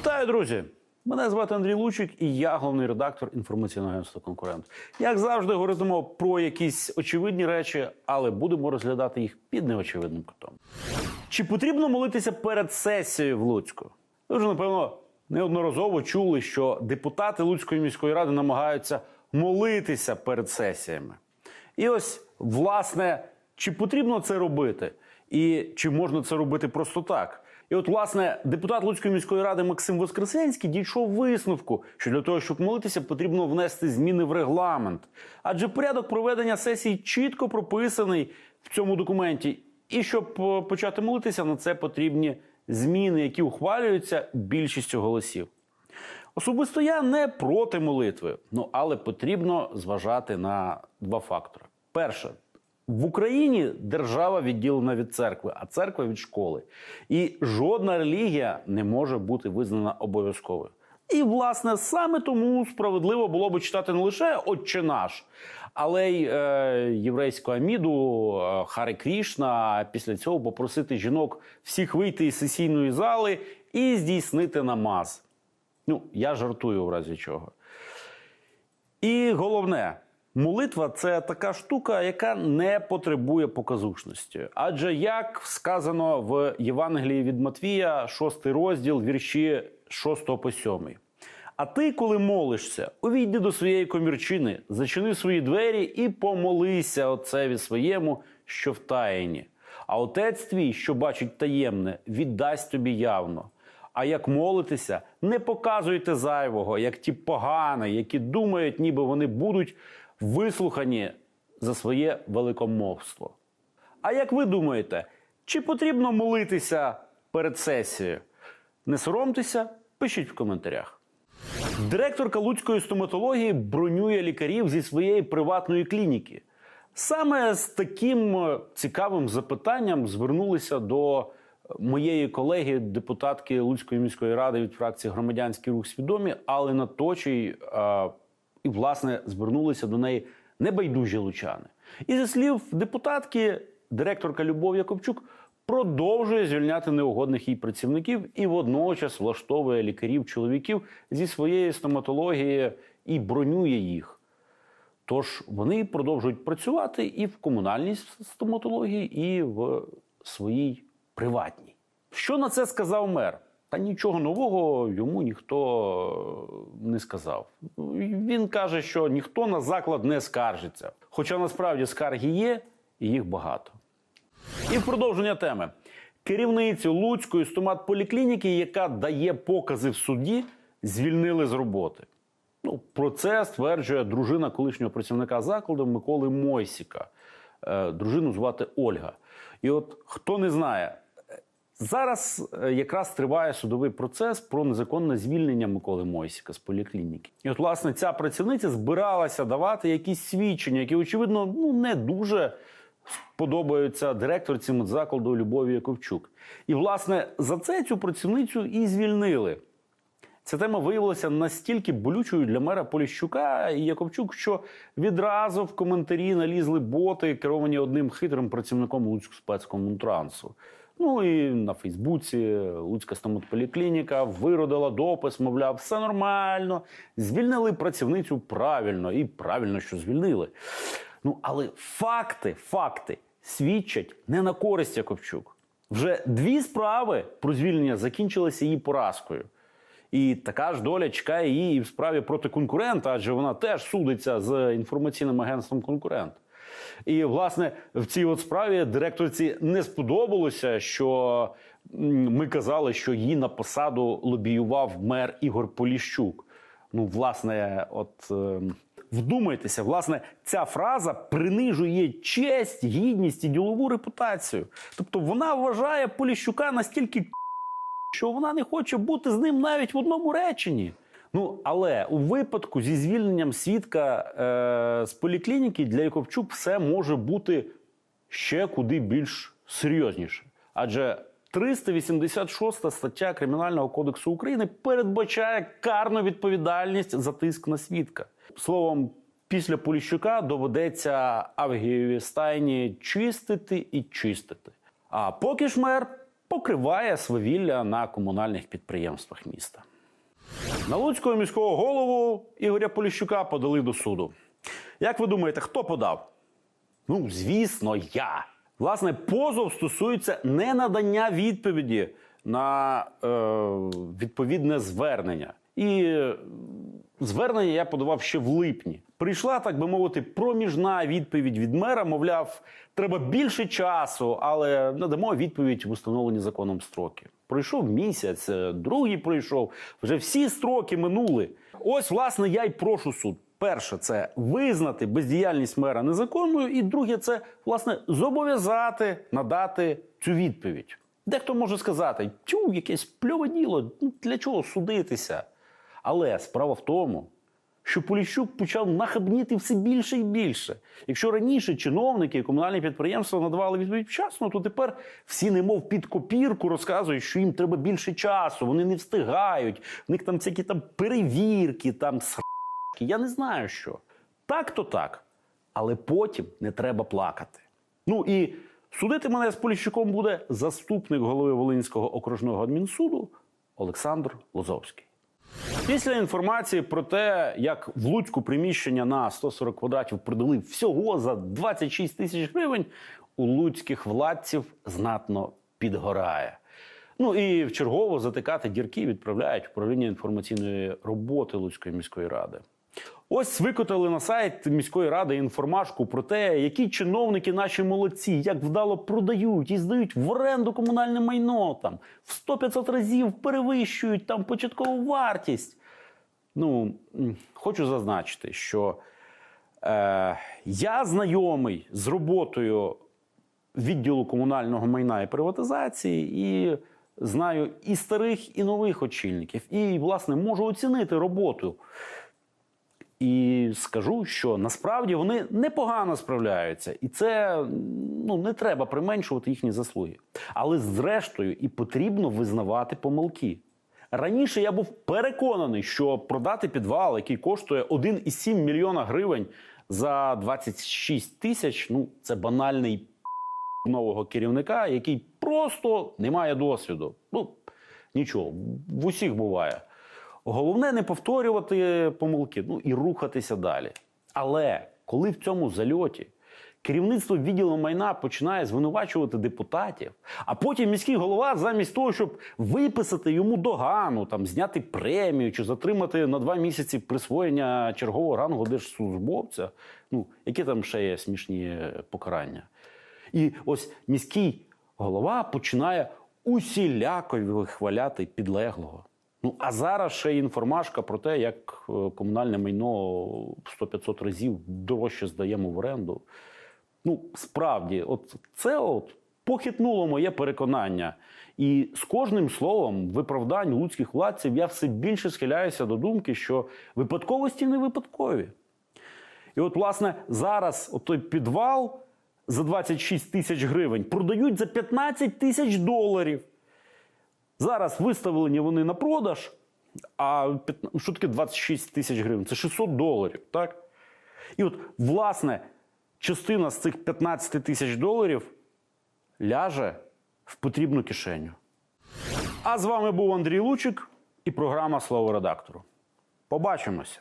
Вітаю, друзі! Мене звати Андрій Лучик, і я головний редактор інформаційного агентства Конкурент. Як завжди, говоритимо про якісь очевидні речі, але будемо розглядати їх під неочевидним кутом. Чи потрібно молитися перед сесією в Луцьку? Ви вже, напевно, неодноразово чули, що депутати Луцької міської ради намагаються молитися перед сесіями. І ось, власне, чи потрібно це робити? І чи можна це робити просто так? І от, власне, депутат Луцької міської ради Максим Воскресенський дійшов висновку, що для того, щоб молитися, потрібно внести зміни в регламент. Адже порядок проведення сесій чітко прописаний в цьому документі. І щоб е, почати молитися, на це потрібні зміни, які ухвалюються більшістю голосів. Особисто я не проти молитви, ну але потрібно зважати на два фактори. Перше, в Україні держава відділена від церкви, а церква від школи. І жодна релігія не може бути визнана обов'язковою. І, власне, саме тому справедливо було би читати не лише Отче наш, але й е, єврейську аміду, е, Хари Крішна, після цього попросити жінок всіх вийти із сесійної зали і здійснити намаз. Ну, я жартую в разі чого. І головне, молитва це така штука, яка не потребує показушності. Адже як сказано в Євангелії від Матвія, 6 розділ, вірші 6 по 7. А ти, коли молишся, увійди до своєї комірчини, зачини свої двері і помолися отцеві своєму, що в таїні. А отець твій, що бачить таємне, віддасть тобі явно. А як молитеся, не показуйте зайвого, як ті погані, які думають, ніби вони будуть вислухані за своє великомовство. А як ви думаєте, чи потрібно молитися перед сесією? Не соромтеся, пишіть в коментарях. Директорка Луцької стоматології бронює лікарів зі своєї приватної клініки. Саме з таким е, цікавим запитанням звернулися до моєї колеги, депутатки Луцької міської ради від фракції Громадянський рух свідомі, Алина Точій, е, і, власне, звернулися до неї небайдужі лучани. І зі слів депутатки, директорка Любов Якобчук продовжує звільняти неугодних їй працівників і водночас влаштовує лікарів-чоловіків зі своєї стоматології і бронює їх. Тож вони продовжують працювати і в комунальній стоматології, і в своїй приватній. Що на це сказав мер? Та нічого нового йому ніхто не сказав. Він каже, що ніхто на заклад не скаржиться. Хоча насправді скарги є, і їх багато. І в продовження теми. Керівницю Луцької стоматполіклініки, яка дає покази в суді, звільнили з роботи. Ну, про це стверджує дружина колишнього працівника закладу Миколи Мойсіка. Е, дружину звати Ольга. І от хто не знає, е, зараз е, якраз триває судовий процес про незаконне звільнення Миколи Мойсіка з поліклініки. І от, власне, ця працівниця збиралася давати якісь свідчення, які, очевидно, ну не дуже подобаються директорці медзакладу Любові Яковчук. І, власне, за це цю працівницю і звільнили. Ця тема виявилася настільки болючою для мера Поліщука і Яковчук, що відразу в коментарі налізли боти, керовані одним хитрим працівником Луцького спецкомунтрансу. Ну і на Фейсбуці Луцька стоматполіклініка виродила допис, мовляв, все нормально. Звільнили працівницю правильно і правильно, що звільнили. Ну але факти, факти свідчать не на користь Яковчук. Вже дві справи про звільнення закінчилися її поразкою. І така ж доля чекає її в справі проти конкурента, адже вона теж судиться з інформаційним агентством конкурент. І, власне, в цій от справі директорці не сподобалося, що ми казали, що її на посаду лобіював мер Ігор Поліщук. Ну, власне, от е, вдумайтеся, власне, ця фраза принижує честь, гідність і ділову репутацію. Тобто вона вважає Поліщука настільки що вона не хоче бути з ним навіть в одному реченні. Ну, але у випадку зі звільненням свідка е, з поліклініки для Яковчук все може бути ще куди більш серйозніше. Адже 386 стаття Кримінального кодексу України передбачає карну відповідальність за тиск на свідка. Словом, після Поліщука доведеться Авгієві стайні чистити і чистити. А поки ж мер покриває свавілля на комунальних підприємствах міста. На Луцького міського голову Ігоря Поліщука подали до суду. Як ви думаєте, хто подав? Ну, звісно, я. Власне, позов стосується не надання відповіді на е, відповідне звернення. І звернення я подавав ще в липні. Прийшла, так би мовити, проміжна відповідь від мера. Мовляв, треба більше часу, але надамо відповідь в установлені законом строки. Пройшов місяць, е, другий пройшов. Вже всі строки минули. Ось, власне, я й прошу суд. Перше, це визнати бездіяльність мера незаконною, і друге, це власне зобов'язати надати цю відповідь. Дехто може сказати, тю, якесь пльове діло, ну для чого судитися? Але справа в тому, що Поліщук почав нахабніти все більше і більше. Якщо раніше чиновники і комунальні підприємства надавали відповідь вчасно, то тепер всі, немов під копірку, розказують, що їм треба більше часу, вони не встигають. В них там всякі там перевірки, там срачки, я не знаю що. Так то так. Але потім не треба плакати. Ну і судити мене з Поліщуком буде заступник голови Волинського окружного адмінсуду Олександр Лозовський. Після інформації про те, як в Луцьку приміщення на 140 квадратів продали всього за 26 тисяч гривень, у луцьких владців знатно підгорає. Ну і в чергово затикати дірки відправляють управління інформаційної роботи Луцької міської ради. Ось викотали на сайт міської ради інформашку про те, які чиновники наші молодці, як вдало продають і здають в оренду комунальне майно там в 100-500 разів перевищують там початкову вартість. Ну, хочу зазначити, що е, я знайомий з роботою відділу комунального майна і приватизації, і знаю і старих, і нових очільників. І, власне, можу оцінити роботу. І скажу, що насправді вони непогано справляються, і це ну не треба применшувати їхні заслуги. Але зрештою і потрібно визнавати помилки. Раніше я був переконаний, що продати підвал, який коштує 1,7 мільйона гривень за 26 тисяч, ну це банальний нового керівника, який просто не має досвіду. Ну нічого, в усіх буває. Головне не повторювати помилки, ну і рухатися далі. Але коли в цьому зальоті керівництво відділу майна починає звинувачувати депутатів, а потім міський голова, замість того, щоб виписати йому догану, там зняти премію чи затримати на два місяці присвоєння чергового рангу держслужбовця, ну які там ще є смішні покарання. І ось міський голова починає усіляко вихваляти підлеглого. Ну а зараз ще інформашка про те, як е, комунальне майно в 100-500 разів дорожче здаємо в оренду. Ну, справді, от це от похитнуло моє переконання. І з кожним словом виправдань луцьких владців я все більше схиляюся до думки, що випадковості не випадкові. І от, власне, зараз от той підвал за 26 тисяч гривень продають за 15 тисяч доларів. Зараз виставлені вони на продаж, а що таке 26 тисяч гривень? Це 600 доларів, так? І от, власне, частина з цих 15 тисяч доларів ляже в потрібну кишеню. А з вами був Андрій Лучик і програма Слово редактору. Побачимося!